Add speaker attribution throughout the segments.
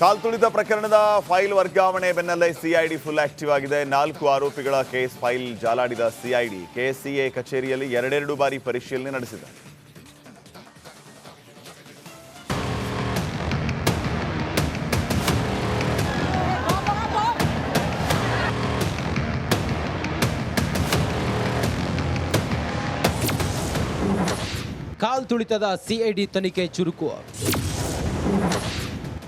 Speaker 1: ಕಾಲ್ತುಳಿತ ಪ್ರಕರಣದ ಫೈಲ್ ವರ್ಗಾವಣೆ ಬೆನ್ನಲ್ಲೇ ಸಿಐಡಿ ಫುಲ್ ಆಕ್ಟಿವ್ ಆಗಿದೆ. ನಾಲ್ಕು ಆರೋಪಿಗಳ ಕೇಸ್ ಫೈಲ್ ಜಾಲಾಡಿದ ಸಿಐಡಿ ಕೆಸಿಎ ಕಚೇರಿಯಲ್ಲಿ ಎರಡೆರಡು ಬಾರಿ ಪರಿಶೀಲನೆ ನಡೆಸಿದೆ.
Speaker 2: ಕಾಲ್ ತುಳಿತದ ಸಿಐಡಿ ತನಿಖೆ ಚುರುಕು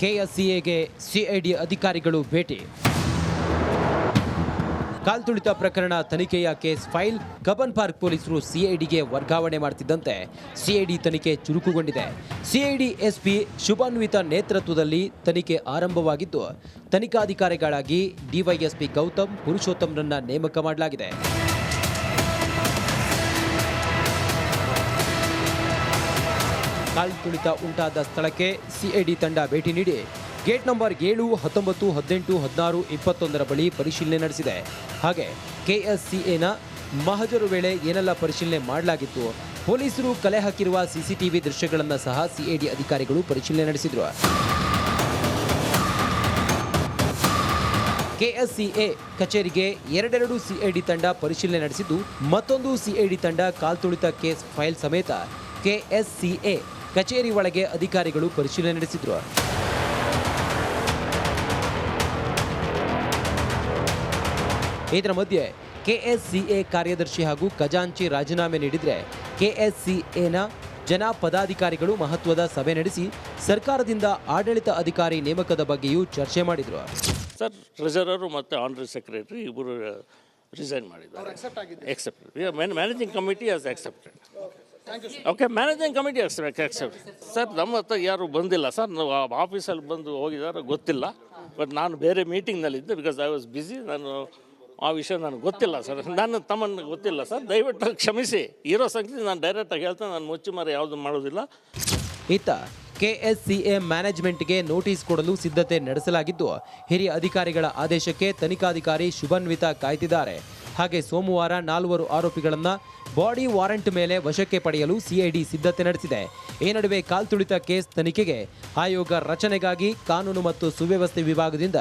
Speaker 2: ಕೆಎಸ್ಸಿಎಗೆ ಸಿಐಡಿ ಅಧಿಕಾರಿಗಳು ಭೇಟಿ. ಕಾಲ್ತುಳಿತ ಪ್ರಕರಣ ತನಿಖೆಯ ಕೇಸ್ ಫೈಲ್. ಕಬನ್ ಪಾರ್ಕ್ ಪೊಲೀಸರು ಸಿಐಡಿಗೆ ವರ್ಗಾವಣೆ ಮಾಡ್ತಿದ್ದಂತೆ ಸಿಐಡಿ ತನಿಖೆ ಚುರುಕುಗೊಂಡಿದೆ. ಸಿಐಡಿ ಎಸ್ಪಿ ಶುಭಾನ್ವಿತ ನೇತೃತ್ವದಲ್ಲಿ ತನಿಖೆ ಆರಂಭವಾಗಿದ್ದು, ತನಿಖಾಧಿಕಾರಿಗಳಾಗಿ ಡಿವೈಎಸ್ಪಿ ಗೌತಮ್ ಪುರುಷೋತ್ತಮ್ರನ್ನ ನೇಮಕ ಮಾಡಲಾಗಿದೆ. ತುಳಿತ ಉಂಟಾದ ಸ್ಥಳಕ್ಕೆ ಸಿಐಡಿ ತಂಡ ಭೇಟಿ ನೀಡಿ. ಗೇಟ್ ನಂಬರ್ ಏಳು, ಹತ್ತೊಂಬತ್ತು, ಹದಿನೆಂಟು, ಹದಿನಾರು, ಇಪ್ಪತ್ತೊಂದರ ಬಳಿ ಪರಿಶೀಲನೆ ನಡೆಸಿದೆ. ಹಾಗೆ ಕೆಎಸ್ಸಿಎನ ಮಹಜರು ವೇಳೆ ಏನೆಲ್ಲ ಪರಿಶೀಲನೆ ಮಾಡಲಾಗಿತ್ತು, ಪೊಲೀಸರು ಕಲೆ ಹಾಕಿರುವ ಸಿಸಿಟಿವಿ ದೃಶ್ಯಗಳನ್ನು ಸಹ ಸಿಐಡಿ ಅಧಿಕಾರಿಗಳು ಪರಿಶೀಲನೆ ನಡೆಸಿದರು. ಕೆಎಸ್ಸಿಎ ಕಚೇರಿಗೆ ಎರಡೆರಡು ಸಿಐಡಿ ತಂಡ ಪರಿಶೀಲನೆ ನಡೆಸಿದ್ದು, ಮತ್ತೊಂದು ಸಿಐಡಿ ತಂಡ ಕಾಲ್ತುಳಿತ ಕೇಸ್ ಫೈಲ್ ಸಮೇತ ಕೆಎಸ್ಸಿಎ ಕಚೇರಿ ಒಳಗೆ ಅಧಿಕಾರಿಗಳು ಪರಿಶೀಲನೆ ನಡೆಸಿದ್ರು. ಇದರ ಮಧ್ಯೆ ಕೆಎಸ್ಸಿಎ ಕಾರ್ಯದರ್ಶಿ ಹಾಗೂ ಖಜಾಂಚಿ ರಾಜೀನಾಮೆ ನೀಡಿದ್ರೆ ಕೆಎಸ್ಸಿಎನ ಜನ ಪದಾಧಿಕಾರಿಗಳು ಮಹತ್ವದ ಸಭೆ ನಡೆಸಿ ಸರ್ಕಾರದಿಂದ ಆಡಳಿತ ಅಧಿಕಾರಿ ನೇಮಕದ ಬಗ್ಗೆಯೂ ಚರ್ಚೆ ಮಾಡಿದ್ರು.
Speaker 3: ಸರ್ ಟ್ರೆಜರರು ಮತ್ತು ಆನರರಿ ಸೆಕ್ರೆಟರಿ ಇಬ್ಬರು ರಿಸೈನ್ ಮಾಡಿದ್ದಾರೆ. Accept managing committee as accepted okay managing committee accept sir ನಮ್ಮ ಹತ್ರ ಯಾರು ಬಂದಿಲ್ಲ. ಸರ್ ನಾವು ಆಫೀಸಲ್ಲಿ ಬಂದು ಹೋಗಿದ್ದಾರೆ ಗೊತ್ತಿಲ್ಲ. ಬಟ್ ನಾನು ಬೇರೆ ಮೀಟಿಂಗ್ನಲ್ಲಿದ್ದೆ ಬಿಕಾಸ್ ಐ ವಾಸ್ ಬ್ಯುಸಿ ನಾನು ಆ ವಿಷಯ ನನಗೆ ಗೊತ್ತಿಲ್ಲ ಸರ್ ನಾನು ತಮ್ಮನ್ನು ಗೊತ್ತಿಲ್ಲ ಸರ್ ದಯವಿಟ್ಟು ಕ್ಷಮಿಸಿ. ಇರೋ ಸಂಖ್ಯೆ ನಾನು ಡೈರೆಕ್ಟಾಗಿ ಹೇಳ್ತೇನೆ. ನಾನು ಮುಚ್ಚುಮರೆ ಯಾವುದು ಮಾಡೋದಿಲ್ಲ.
Speaker 2: ಈತ ಕೆ ಎಸ್ ಸಿ ಎ ಮ್ಯಾನೇಜ್ಮೆಂಟ್ಗೆ ನೋಟಿಸ್ ಕೊಡಲು ಸಿದ್ಧತೆ ನಡೆಸಲಾಗಿದ್ದು ಹಿರಿಯ ಅಧಿಕಾರಿಗಳ ಆದೇಶಕ್ಕೆ ತನಿಖಾಧಿಕಾರಿ ಶುಭನ್ವಿತ ಕಾಯ್ತಿದ್ದಾರೆ. ಹಾಗೆ ಸೋಮವಾರ ನಾಲ್ವರು ಆರೋಪಿಗಳನ್ನು ಬಾಡಿ ವಾರೆಂಟ್ ಮೇಲೆ ವಶಕ್ಕೆ ಪಡೆಯಲು ಸಿಐಡಿ ಸಿದ್ಧತೆ ನಡೆಸಿದೆ. ಈ ನಡುವೆ ಕಾಲ್ತುಳಿತ ಕೇಸ್ ತನಿಖೆಗೆ ಆಯೋಗ ರಚನೆಗಾಗಿ ಕಾನೂನು ಮತ್ತು ಸುವ್ಯವಸ್ಥೆ ವಿಭಾಗದಿಂದ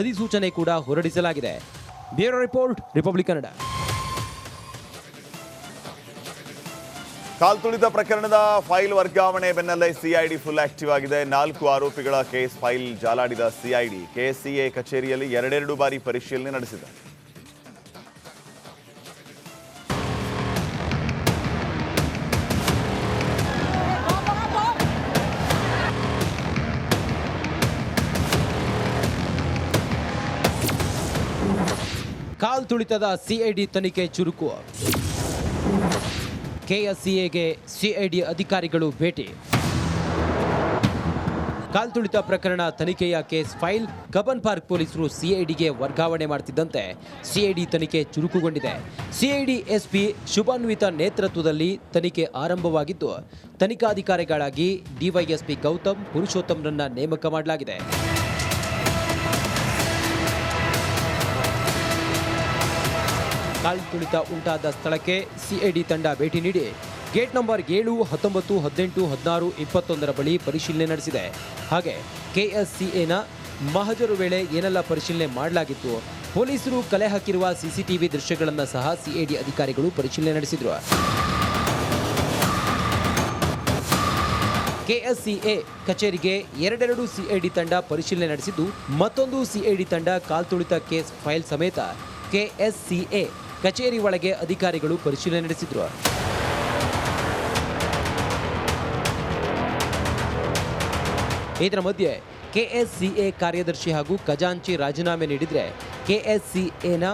Speaker 2: ಅಧಿಸೂಚನೆ ಕೂಡ ಹೊರಡಿಸಲಾಗಿದೆ. Bureau report, Republic Kannada.
Speaker 1: ಕಾಲ್ತುಳಿತ ಪ್ರಕರಣದ ಫೈಲ್ ವರ್ಗಾವಣೆ ಬೆನ್ನಲ್ಲೇ ಸಿಐಡಿ ಫುಲ್ ಆಕ್ಟಿವ್ ಆಗಿದೆ. ನಾಲ್ಕು ಆರೋಪಿಗಳ ಕೇಸ್ ಫೈಲ್ ಜಾಲಾಡಿದ ಸಿಐಡಿ. ಕೆಸಿಎ ಕಚೇರಿಯಲ್ಲಿ ಎರಡೆರಡು ಬಾರಿ ಪರಿಶೀಲನೆ ನಡೆಸಿದೆ.
Speaker 2: ತುಳಿತದ ಸಿಐಡಿ ತನಿಖೆ ಚುರುಕು. ಕೆಎಸ್ಸಿಎಗೆ ಸಿಐಡಿ ಅಧಿಕಾರಿಗಳು ಭೇಟಿ. ಕಾಲ್ ತುಳಿತ ಪ್ರಕರಣ ತನಿಖೆಯ ಕೇಸ್ ಫೈಲ್. ಕಬನ್ ಪಾರ್ಕ್ ಪೊಲೀಸರು ಸಿಐಡಿಗೆ ವರ್ಗಾವಣೆ ಮಾಡ್ತಿದ್ದಂತೆ ಸಿಐಡಿ ತನಿಖೆ ಚುರುಕುಗೊಂಡಿದೆ. ಸಿಐಡಿ ಎಸ್ಪಿ ಶುಭಾನ್ವಿತ ನೇತೃತ್ವದಲ್ಲಿ ತನಿಖೆ ಆರಂಭವಾಗಿದ್ದು, ತನಿಖಾಧಿಕಾರಿಗಳಾಗಿ ಡಿವೈಎಸ್ಪಿ ಗೌತಮ್ ಪುರುಷೋತ್ತಮ್ರನ್ನ ನೇಮಕ ಮಾಡಲಾಗಿದೆ. ತುಳಿತ ಉಂಟಾದ ಸ್ಥಳಕ್ಕೆ ಸಿಐಡಿ ತಂಡ ಭೇಟಿ ನೀಡಿ. ಗೇಟ್ ನಂಬರ್ ಏಳು, ಹತ್ತೊಂಬತ್ತು, ಹದಿನೆಂಟು, ಹದಿನಾರು, ಇಪ್ಪತ್ತೊಂದರ ಬಳಿ ಪರಿಶೀಲನೆ ನಡೆಸಿದೆ. ಹಾಗೆ ಕೆಎಸ್ಸಿಎನ ಮಹಜರು ವೇಳೆ ಏನೆಲ್ಲ ಪರಿಶೀಲನೆ ಮಾಡಲಾಗಿತ್ತು, ಪೊಲೀಸರು ಕಲೆ ಹಾಕಿರುವ ಸಿಸಿಟಿವಿ ದೃಶ್ಯಗಳನ್ನು ಸಹ ಸಿಐಡಿ ಅಧಿಕಾರಿಗಳು ಪರಿಶೀಲನೆ ನಡೆಸಿದ್ರು. ಕೆಎಸ್ಸಿಎ ಕಚೇರಿಗೆ ಎರಡೆರಡು ಸಿಐಡಿ ತಂಡ ಪರಿಶೀಲನೆ ನಡೆಸಿದ್ದು, ಮತ್ತೊಂದು ಸಿಐಡಿ ತಂಡ ಕಾಲ್ತುಳಿತ ಕೇಸ್ ಫೈಲ್ ಸಮೇತ ಕೆಎಸ್ಸಿಎ ಕಚೇರಿ ಒಳಗೆ ಅಧಿಕಾರಿಗಳು ಪರಿಶೀಲನೆ ನಡೆಸಿದ್ರು. ಇದರ ಮಧ್ಯೆ ಕೆಎಸ್ಸಿಎ ಕಾರ್ಯದರ್ಶಿ ಹಾಗೂ ಖಜಾಂಚಿ ರಾಜೀನಾಮೆ ನೀಡಿದ್ರೆ ಕೆಎಸ್ಸಿಎನ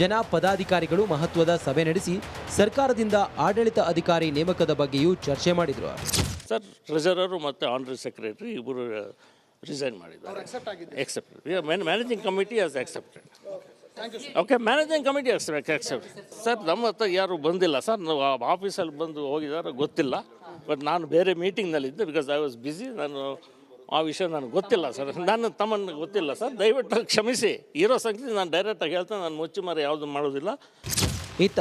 Speaker 2: ಜನ ಪದಾಧಿಕಾರಿಗಳು ಮಹತ್ವದ ಸಭೆ ನಡೆಸಿ ಸರ್ಕಾರದಿಂದ ಆಡಳಿತ ಅಧಿಕಾರಿ ನೇಮಕದ ಬಗ್ಗೆಯೂ ಚರ್ಚೆ ಮಾಡಿದ್ರು.
Speaker 3: ಸರ್ ಟ್ರೆಜರರು ಮತ್ತು ಆನರರಿ ಸೆಕ್ರೆಟರಿ ಇಬ್ಬರು ರಿಸೈನ್ ಮಾಡಿದ್ದಾರೆ. Accept managing committee as accepted okay managing committee accept sir ನಮ್ಮ ಹತ್ರ ಯಾರು ಬಂದಿಲ್ಲ. ಸರ್ ನಾವು ಆಫೀಸಲ್ಲಿ ಬಂದು ಹೋಗಿದಾರೋ ಗೊತ್ತಿಲ್ಲ. ಬಟ್ ನಾನು ಬೇರೆ ಮೀಟಿಂಗ್ನಲ್ಲಿದ್ದೆ ಬಿಕಾಸ್ ಐ ವಾಸ್ ಬ್ಯುಸಿ ನಾನು ಆ ವಿಷಯ ನನಗೆ ಗೊತ್ತಿಲ್ಲ ಸರ್ ನಾನು ತಮ್ಮನ್ನು ಗೊತ್ತಿಲ್ಲ ಸರ್ ದಯವಿಟ್ಟು ಕ್ಷಮಿಸಿ. ಇರೋ ಸಂಖ್ಯೆ ನಾನು ಡೈರೆಕ್ಟಾಗಿ ಹೇಳ್ತೇನೆ. ನಾನು ಮುಚ್ಚುಮರೆ ಯಾವುದು ಮಾಡೋದಿಲ್ಲ.
Speaker 2: ಇತ್ತ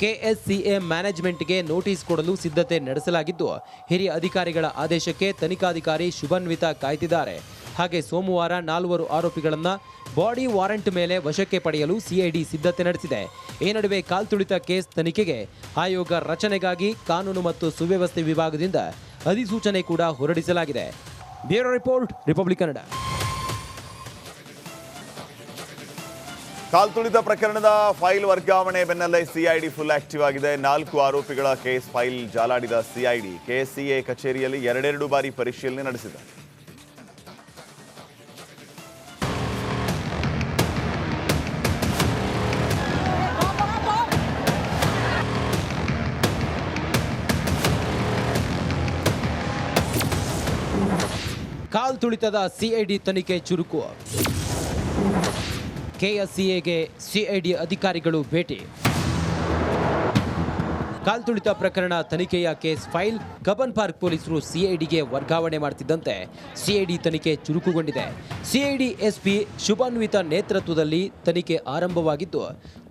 Speaker 2: ಕೆಎಸ್ಸಿಎ ಮ್ಯಾನೇಜ್ಮೆಂಟ್ಗೆ ನೋಟಿಸ್ ಕೊಡಲು ಸಿದ್ಧತೆ ನಡೆಸಲಾಗಿದ್ದು ಹಿರಿಯ ಅಧಿಕಾರಿಗಳ ಆದೇಶಕ್ಕೆ ತನಿಖಾಧಿಕಾರಿ ಶುಭನ್ವಿತ ಕಾಯ್ತಿದ್ದಾರೆ. ಹಾಗೆ ಸೋಮವಾರ ನಾಲ್ವರು ಆರೋಪಿಗಳನ್ನು ಬಾಡಿ ವಾರೆಂಟ್ ಮೇಲೆ ವಶಕ್ಕೆ ಪಡೆಯಲು ಸಿಐಡಿ ಸಿದ್ಧತೆ ನಡೆಸಿದೆ. ಈ ನಡುವೆ ಕಾಲ್ತುಳಿತ ಕೇಸ್ ತನಿಖೆಗೆ ಆಯೋಗ ರಚನೆಗಾಗಿ ಕಾನೂನು ಮತ್ತು ಸುವ್ಯವಸ್ಥೆ ವಿಭಾಗದಿಂದ ಅಧಿಸೂಚನೆ ಕೂಡ ಹೊರಡಿಸಲಾಗಿದೆ. Bureau report, Republic Kannada.
Speaker 1: ಕಾಲ್ತುಳಿತ ಪ್ರಕರಣದ ಫೈಲ್ ವರ್ಗಾವಣೆ ಬೆನ್ನಲ್ಲೇ ಸಿಐಡಿ ಫುಲ್ ಆಕ್ಟಿವ್ ಆಗಿದೆ. ನಾಲ್ಕು ಆರೋಪಿಗಳ ಕೇಸ್ ಫೈಲ್ ಜಾಲಾಡಿದ ಸಿಐಡಿ. ಕೆಸಿಎ ಕಚೇರಿಯಲ್ಲಿ ಎರಡೆರಡು ಬಾರಿ ಪರಿಶೀಲನೆ ನಡೆಸಿದೆ.
Speaker 2: ಕಾಲ್ ತುಳಿತದ ಸಿಐಡಿ ತನಿಖೆ ಚುರುಕು ಕೆಎಸ್ಸಿಎಗೆ ಸಿಐಡಿ ಅಧಿಕಾರಿಗಳು ಭೇಟಿ. ಕಾಲ್ತುಳಿತ ಪ್ರಕರಣ ತನಿಖೆಯ ಕೇಸ್ ಫೈಲ್. ಕಬನ್ ಪಾರ್ಕ್ ಪೊಲೀಸರು ಸಿಐಡಿಗೆ ವರ್ಗಾವಣೆ ಮಾಡ್ತಿದ್ದಂತೆ ಸಿಐಡಿ ತನಿಖೆ ಚುರುಕುಗೊಂಡಿದೆ. ಸಿಐಡಿ ಎಸ್ಪಿ ಶುಭಾನ್ವಿತ ನೇತೃತ್ವದಲ್ಲಿ ತನಿಖೆ ಆರಂಭವಾಗಿದ್ದು,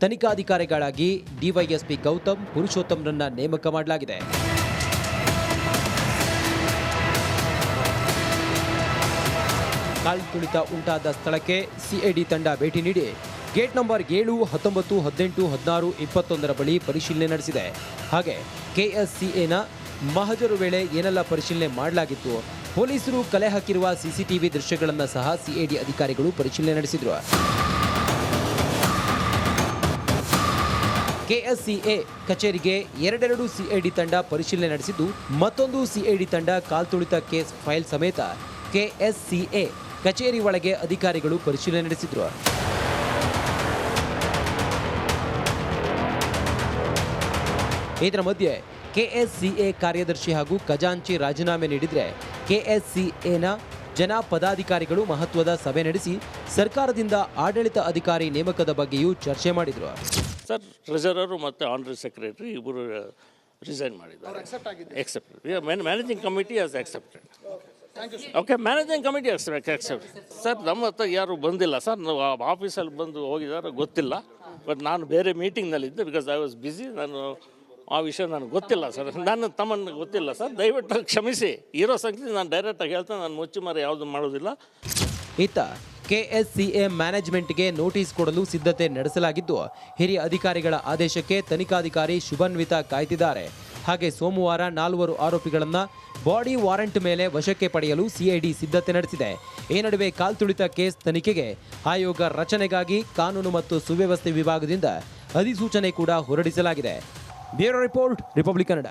Speaker 2: ತನಿಖಾಧಿಕಾರಿಗಳಾಗಿ ಡಿವೈಎಸ್ಪಿ ಗೌತಮ್ ಪುರುಷೋತ್ತಮ್ರನ್ನ ನೇಮಕ ಮಾಡಲಾಗಿದೆ. ಕಾಲ್ತುಳಿತ ಉಂಟಾದ ಸ್ಥಳಕ್ಕೆ ಸಿಐಡಿ ತಂಡ ಭೇಟಿ ನೀಡಿ. ಗೇಟ್ ನಂಬರ್ ಏಳು, ಹತ್ತೊಂಬತ್ತು, ಹದಿನೆಂಟು, ಹದಿನಾರು, ಇಪ್ಪತ್ತೊಂದರ ಬಳಿ ಪರಿಶೀಲನೆ ನಡೆಸಿದೆ. ಹಾಗೆ ಕೆಎಸ್ಸಿಎನ ಮಹಜರು ವೇಳೆ ಏನೆಲ್ಲ ಪರಿಶೀಲನೆ ಮಾಡಲಾಗಿತ್ತು, ಪೊಲೀಸರು ಕಲೆ ಹಾಕಿರುವ ಸಿಸಿಟಿವಿ ದೃಶ್ಯಗಳನ್ನು ಸಹ ಸಿಐಡಿ ಅಧಿಕಾರಿಗಳು ಪರಿಶೀಲನೆ ನಡೆಸಿದ್ರು. ಕೆಎಸ್ಸಿಎ ಕಚೇರಿಗೆ ಎರಡೆರಡು ಸಿಐಡಿ ತಂಡ ಪರಿಶೀಲನೆ ನಡೆಸಿದ್ದು, ಮತ್ತೊಂದು ಸಿಐಡಿ ತಂಡ ಕಾಲ್ತುಳಿತ ಕೇಸ್ ಫೈಲ್ ಸಮೇತ ಕೆಎಸ್ಸಿಎ ಕಚೇರಿ ಒಳಗೆ ಅಧಿಕಾರಿಗಳು ಪರಿಶೀಲನೆ ನಡೆಸಿದ್ರು. ಇದರ ಮಧ್ಯೆ ಕೆಎಸ್ಸಿಎ ಕಾರ್ಯದರ್ಶಿ ಹಾಗೂ ಖಜಾಂಚಿ ರಾಜೀನಾಮೆ ನೀಡಿದ್ರೆ ಕೆಎಸ್ಸಿಎನ ಜನ ಪದಾಧಿಕಾರಿಗಳು ಮಹತ್ವದ ಸಭೆ ನಡೆಸಿ ಸರ್ಕಾರದಿಂದ ಆಡಳಿತ ಅಧಿಕಾರಿ ನೇಮಕದ ಬಗ್ಗೆಯೂ ಚರ್ಚೆ ಮಾಡಿದರು.
Speaker 3: ಸರ್ ಟ್ರೆಜರರು ಮತ್ತು ಆನರರಿ ಸೆಕ್ರೆಟರಿ ಇಬ್ಬರು ರಿಸೈನ್ ಮಾಡಿದ್ದಾರೆ. Accept managing committee as accepted okay managing committee accept sir ನಮ್ಮ ಹತ್ರ ಯಾರು ಬಂದಿಲ್ಲ. ಸರ್ ನಾವು ಆಫೀಸಲ್ಲಿ ಬಂದು ಹೋಗಿದ್ದಾರೆ ಗೊತ್ತಿಲ್ಲ. ಬಟ್ ನಾನು ಬೇರೆ ಮೀಟಿಂಗ್ನಲ್ಲಿದ್ದೆ ಬಿಕಾಸ್ ಐ ವಾಸ್ ಬ್ಯುಸಿ ನಾನು ಆ ವಿಷಯ ನನಗೆ ಗೊತ್ತಿಲ್ಲ ಸರ್ ನಾನು ತಮ್ಮನ್ನು ಗೊತ್ತಿಲ್ಲ ಸರ್ ದಯವಿಟ್ಟು ಕ್ಷಮಿಸಿ. ಇರೋ ಸಂಖ್ಯೆ ನಾನು ಡೈರೆಕ್ಟಾಗಿ ಹೇಳ್ತೇನೆ. ನಾನು ಮುಚ್ಚಿ ಮರೆ ಯಾವುದು ಮಾಡೋದಿಲ್ಲ.
Speaker 2: ಈತ ಕೆ ಎಸ್ ಸಿ ಎ ಮ್ಯಾನೇಜ್ಮೆಂಟ್ಗೆ ನೋಟಿಸ್ ಕೊಡಲು ಸಿದ್ಧತೆ ನಡೆಸಲಾಗಿದ್ದು ಹಿರಿಯ ಅಧಿಕಾರಿಗಳ ಆದೇಶಕ್ಕೆ ತನಿಖಾಧಿಕಾರಿ ಶುಭನ್ವಿತಾ ಕಾಯ್ತಿದ್ದಾರೆ. ಹಾಗೆ ಸೋಮವಾರ ನಾಲ್ವರು ಆರೋಪಿಗಳನ್ನು ಬಾಡಿ ವಾರೆಂಟ್ ಮೇಲೆ ವಶಕ್ಕೆ ಪಡೆಯಲು ಸಿಐಡಿ ಸಿದ್ಧತೆ ನಡೆಸಿದೆ. ಈ ನಡುವೆ ಕಾಲ್ತುಳಿತ ಕೇಸ್ ತನಿಖೆಗೆ ಆಯೋಗ ರಚನೆಗಾಗಿ ಕಾನೂನು ಮತ್ತು ಸುವ್ಯವಸ್ಥೆ ವಿಭಾಗದಿಂದ ಅಧಿಸೂಚನೆ ಕೂಡ ಹೊರಡಿಸಲಾಗಿದೆ. Bureau report, Republic Kannada.